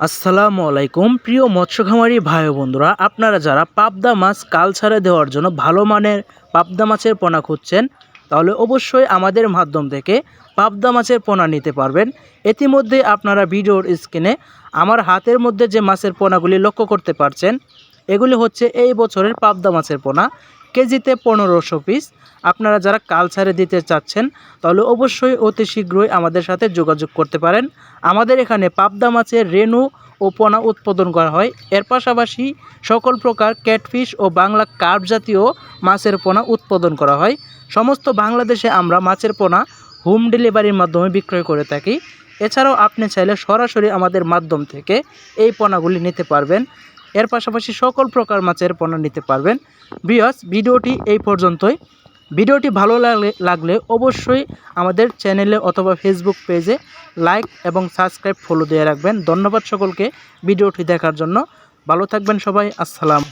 আসসালামু আলাইকুম। প্রিয় মৎস্য খামারি ভাই বন্ধুরা, আপনারা যারা পাবদা মাছ কাল ছাড়া দেওয়ার জন্য ভালো মানের পাবদা মাছের পোনা খুঁজছেন, তাহলে অবশ্যই আমাদের মাধ্যম থেকে পাবদা মাছের পোনা নিতে পারবেন। ইতিমধ্যে আপনারা ভিডিওর স্ক্রিনে আমার হাতের মধ্যে যে মাছের পোনাগুলি লক্ষ্য করতে পারছেন এগুলি হচ্ছে এই বছরের পাবদা মাছের পোনা। কেজিতে পনেরোশো পিস আপনারা যারা কালচারে দিতে চাচ্ছেন, তাহলে অবশ্যই অতি শীঘ্রই আমাদের সাথে যোগাযোগ করতে পারেন। আমাদের এখানে পাবদা মাছের রেণু ও পোনা উৎপাদন করা হয়। এর পাশাপাশি সকল প্রকার ক্যাটফিশ ও বাংলা কার্প জাতীয় মাছের পোনা উৎপাদন করা হয়। সমস্ত বাংলাদেশে আমরা মাছের পোনা হোম ডেলিভারির মাধ্যমে বিক্রয় করে থাকি। এছাড়াও আপনি চাইলে সরাসরি আমাদের মাধ্যম থেকে এই পোনাগুলি নিতে পারবেন। এর পাশাপাশি সকল প্রকার মাছের পণ্য নিতে পারবেন। বিয়স ভিডিওটি এই পর্যন্তই। ভিডিওটি ভালো লাগলে লাগলে অবশ্যই আমাদের চ্যানেলে অথবা ফেসবুক পেজে লাইক এবং সাবস্ক্রাইব ফলো দিয়ে রাখবেন। ধন্যবাদ সকলকে ভিডিওটি দেখার জন্য। ভালো থাকবেন সবাই। আসসালাম।